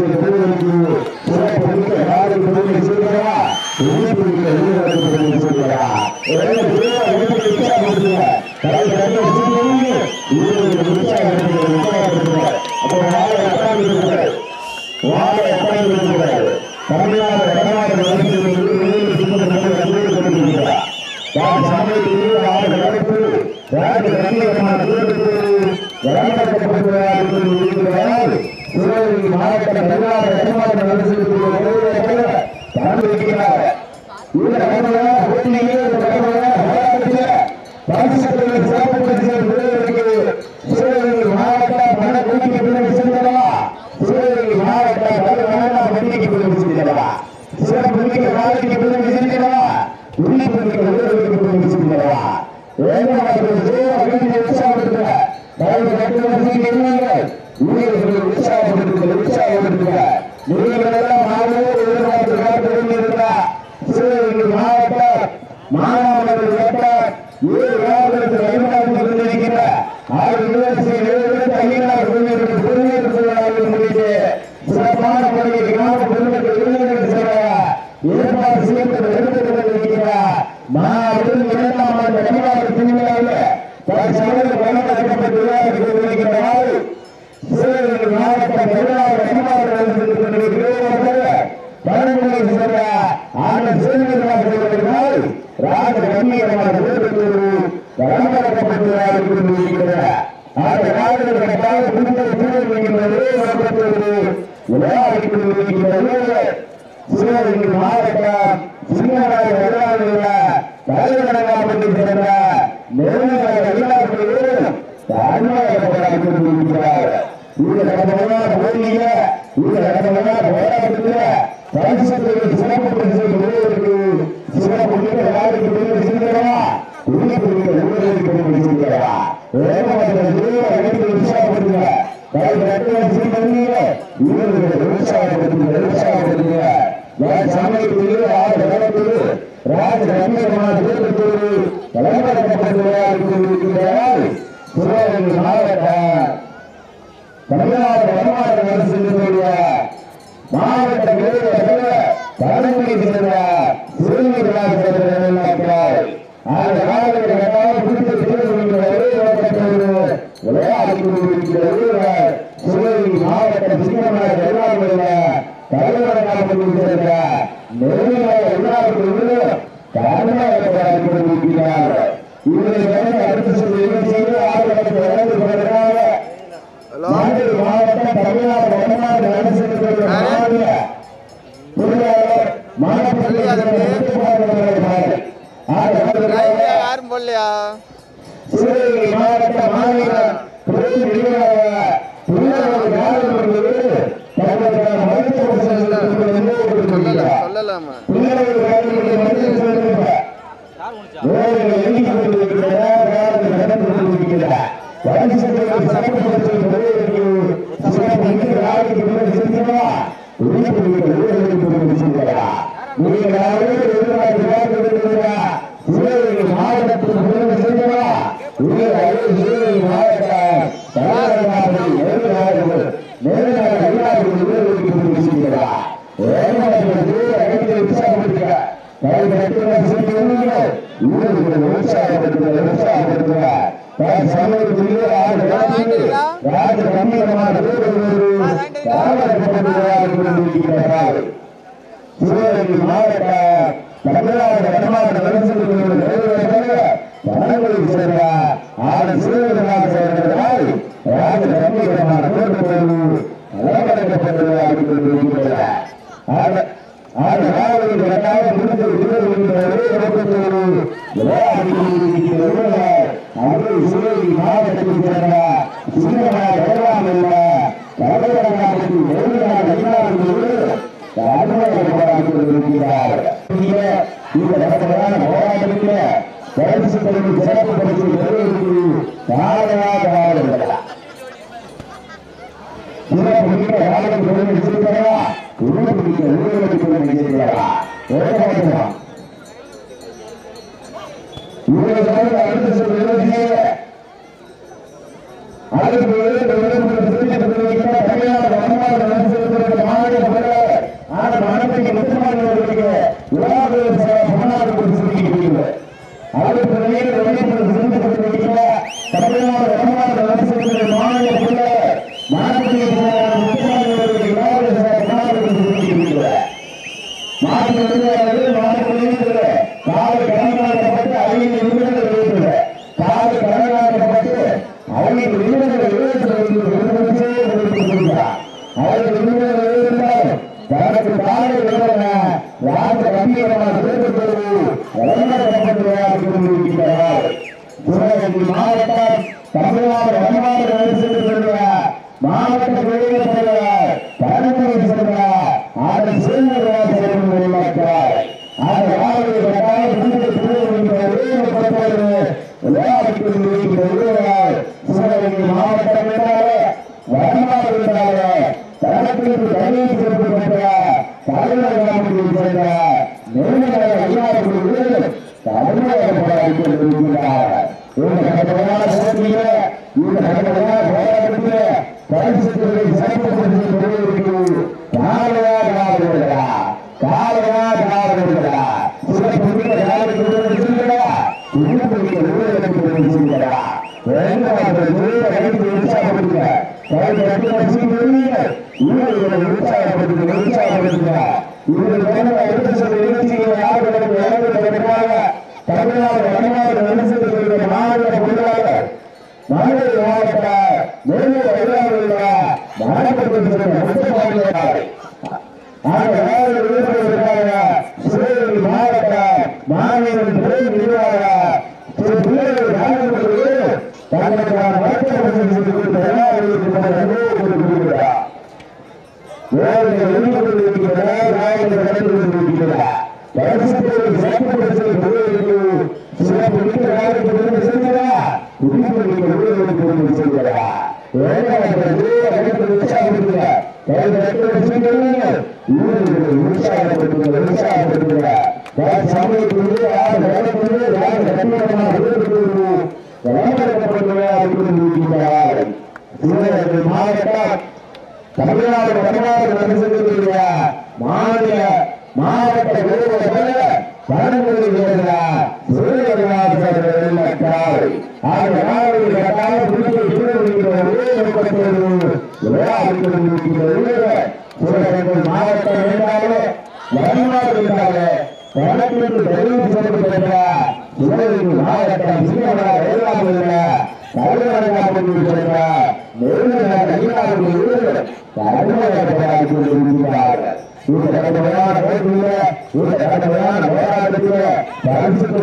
Gracias. Hãy subscribe நடைபெற்றது சிவகங்கை மாவட்டம் சிங்கநாடு வருவாயில் உள்ள தலைவரங்காப்பட்டி சேர்ந்த நெருங்கிய வெளிநாடுகளில் அன்பாயிருக்கிறார் இந்த கடந்த போட்டியில இந்த கடந்த போராட்டத்தில் பரிசுத்துக்கு சிறப்பு பரிசு நிலையிற்கு சிறப்பு யாருக்கு பெரிய சிந்திக்கிறவா உங்களுக்கு உங்களுக்கு விவசாயத்திற்கு விவசாயத்திற்கு சமயத்தில் ஆறு ராஜ ரம்யமான தூரத்தோடு வளர்க்கப்பட்டிருக்கிறார் திருவாரூர் மாவட்ட தமிழ்நாடு வடமாநில அரசு மாவட்ட தலைமை சென்ற ஆறு சிவகங்கை மாவட்ட தமிழ்நாடு வடமாவட்ட நலன் சென்று வழங்கலுக்கு சிறந்த ஆனந்த் சிவகங்கை சிறப்பு சிறப்புப்படுத்தி வரவேற்பு தாராக வாழ்கிறதா சிறப்பு மிக்க வாழ்க்கை பொருள் இருக்கிறதா உறுப்பு மிக்க ஊரக பொருள் இருக்கிறதா ஒருவா இவ்வளவு அடுத்த சொல்ல அடுத்த ಸಂಪತ್ತಿನ Yeah. வீரர்கள்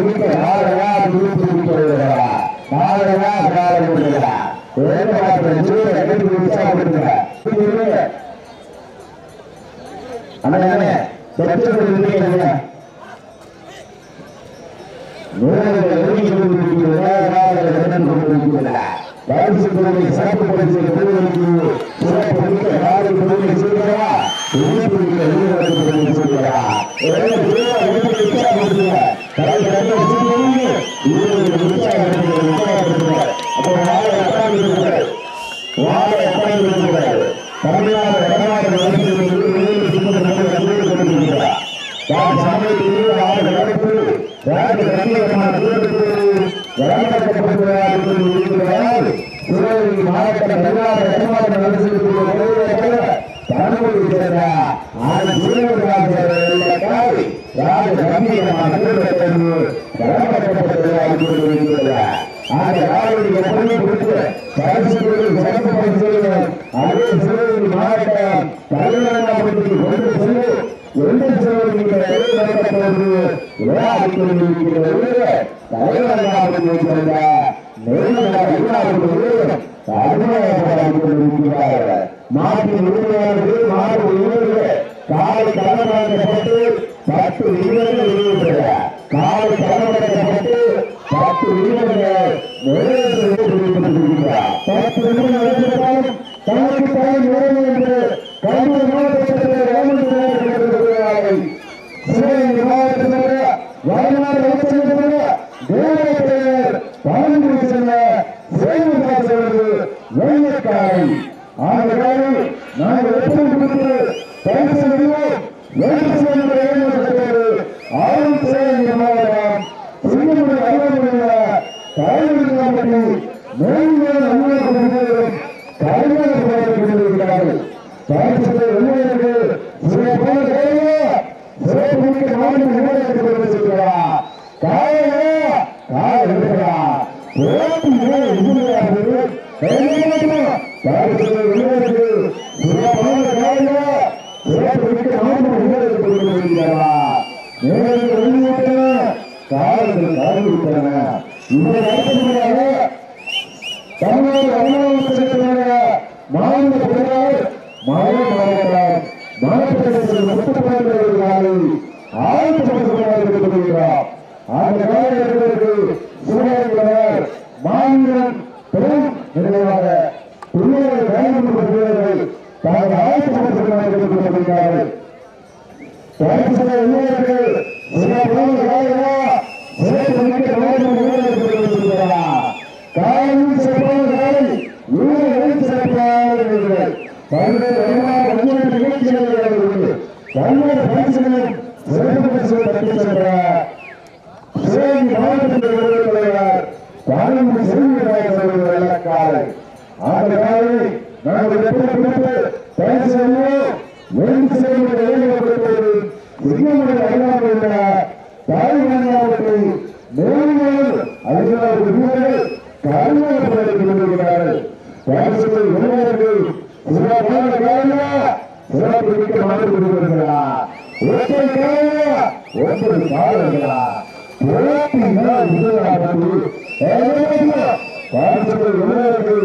மிக்க காரணா தூரத்தூர் காலையா காலை விடுகிறா வேகமாக ஜீவன கட்டி உற்சாகப்படுத்துங்க அண்ணே செத்து விடுறீங்க நூறுகள் நெருங்கி கொண்டிருக்கிற பரிசு பொருளை சிறப்பு பரிசு பெறுவதற்கு சிறப்பு மிக்க சிறப்பு பொருளை செய்கிறா உறுப்பினர் வீரர்களுக்கு வீரர்கள் உற்சாகப்படுத்துங்க அப்போ வாழை அப்பாவி இருக்கிறார் வாழை அப்பாவி இருக்கிறார் தமிழ்நாடு வடநாடு நடத்தியிருக்கிறார் சமயத்தில் ஆறு நடப்பு ராஜ கண்ணியமான வழங்கப்பட்டிருக்கிறார் சிவகங்கை மாவட்ட தமிழ்நாடு வடநாடு நடத்தியிருக்கிற தனமுடி சேர்ந்த ஆறு சீரர்களாக ராஜ கம்பீரமான வழங்கப்பட்டிருக்கிறார் ஆக யாருடைய எப்பவுமே கொடுத்து பரிசுகளில் சிறப்பு பரிசுகள் அதே சிவகங்கை மாவட்டம் தலைநகரத்தில் கொண்டு சென்று எந்த சிவகங்கை நடத்தப்போது விளையாடிக் கொண்டிருக்கிறது தலைநகரத்தில் சேர்ந்த மாட்டின் உரிமையாளர்கள் மாடு உரிமைகள் காலை கடமையாக்கப்பட்டு Pai, meu சிறப்பு மிக்க மாநில நிலையத்தை அந்த காலை நாங்கள் எப்படி பிடித்து பரிசு வேண்டு செய்வது வேலைப்படுத்துவது சிங்கமுடைய அறியாமல் தாய்மன்னாவத்தை மேலும் அறியாத வீரர்கள் கருணாபுரத்தில் கொண்டிருக்கிறார்கள் பரிசுகள் இளைஞர்கள் சிறப்பான காலையா சிறப்பு மிக்க மாதிரி கொண்டிருக்கிறார் ஒற்றை காலையா ஒன்பது காலங்களா போட்டியினால் முதலாவது பரிசுகள் இளைஞர்கள்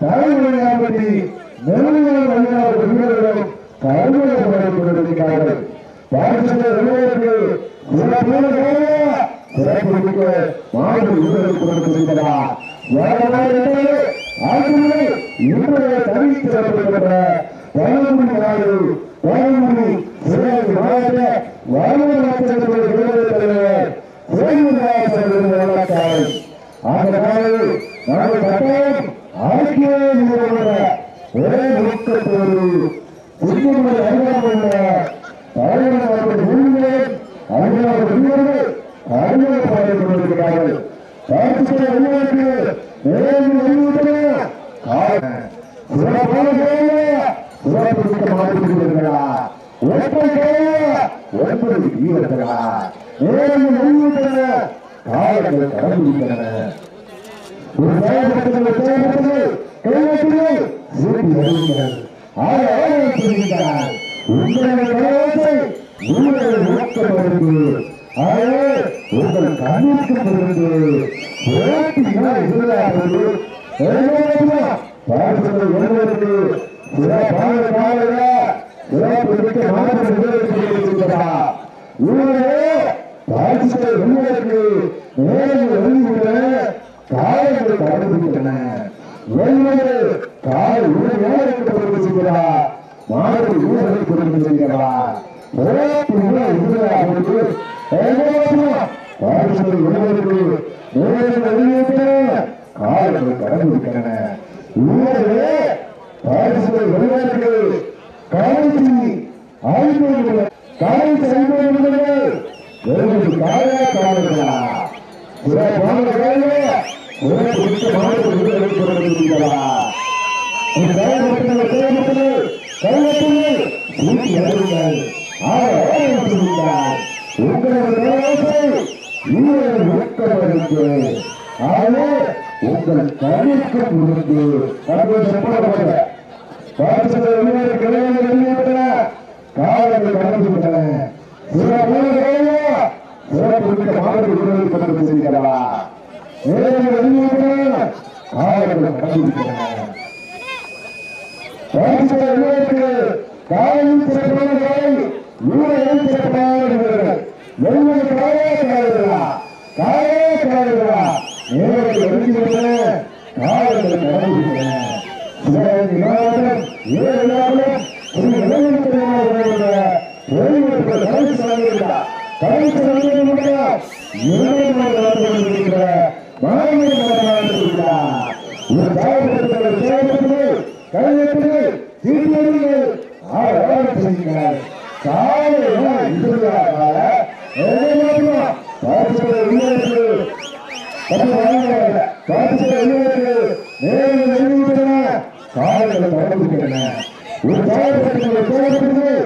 தலைமுறையாபதி நெருங்கிய வழியாக கருமையாளர்கள் பாரதிய இளைஞர்கள் சிறப்பான காலையா சிறப்பு மிக்க மாநில வீரர்கள் கொடுத்திருக்கிறார் இன்றைய தனி சிறப்புகின்ற பழங்குடி நாடு பழங்குடி சிறப்பு மாவட்ட வாழ்வு நட்சத்திர தலைவர் சிவகாய் ஆகவே நாங்கள் ஒரே நோக்கத்தோடு புதுமுறை அறிவாமல் தலைவர்கள் உண்மை அறிவாளர் வீரர்கள் அறிவாளர் பாடல் கொண்டிருக்கிறார்கள் பார்த்துக்கிற அறிவாளருக்கு நேரம் அறிவுறுத்தல சிறப்பான கேள்வியா சிறப்பு மிக்க மாற்றிருக்கிறா ஒப்பை கேள்வியா ஒன்பது வீரர்களா நேரம் அறிவுறுத்தல காலங்கள் கடந்து விட்டன. ஒரு செயல்படுத்துங்கள் செயல்படுத்துங்கள் கையெழுத்துங்கள் சீட்டி அறிவிக்கிறார் ஆயிரம் உங்களுடைய கலவரத்தை உங்களுடைய நோக்கமருக்கு ஆகவே உங்கள் கண்ணிற்கு பிறகு போட்டியினால் எதிராகிறது பார்ப்பது ஒருவருக்கு சிறப்பான காலையா சிறப்பு மிக்க மாற்றம் நிறைவேற்றிருக்கிறா இவரே பார்த்து உங்களுக்கு நேரில் வெளியிட காயங்கள் கடந்துவிட்டன வெள்ளது கால் உரிமையாக கொடுத்திருக்கிறார் மாடு ஊழலை கொடுத்திருக்கிறார் போராட்டம் உரிமையாகிறது பாரிசல் உணவருக்கு நேரில் கொடுத்திருக்கிறா இந்த கைப்பற்றுங்கள் கைப்பற்றுங்கள் கைப்பற்றுங்கள் ஊட்டி அறிவுங்கள் ஆராய்ந்தார் உங்களது பிரயாசை உங்களது ஊக்கமளிக்கு ஆகவே உங்கள் கருவிற்கு முன்பு அது செப்படப்பட்ட பாரதிய இளைஞர் கிளைகள் வெளியிட்டன காலங்கள் கடந்து விட்டன சில ஊழல்களையா சிறப்பு மாணவர்கள் கண்டுபிடிக்கிறார்கள் காலையில் சிறப்பான காலை ஊரையில் சிறப்பான வீரர்கள் எவ்வளவு காலையே கிடையாதுங்களா காலையே கிடையாதுங்களா நேரத்தை ஒதுக்கி ஏழு செய்கிறார் காலையில இருபது கால பார்த்துக்கிற வெளியேற்று பார்த்துக்கிற வெளியேற்று நேரில் தொடர்பு ஒரு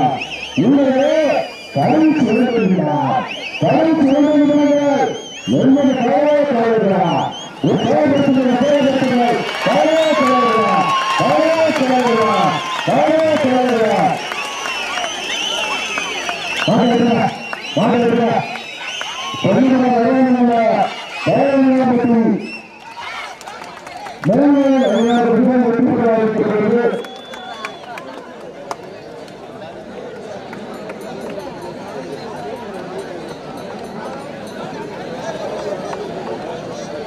இவர்களே கடன் செய்திருக்கிறார் கடன் செய்திருக்கிறார் என்பது தேவையை தேவைப்படுகிறார். தேவைப்படுத்துகிற தேவைப்படுத்துகிறார்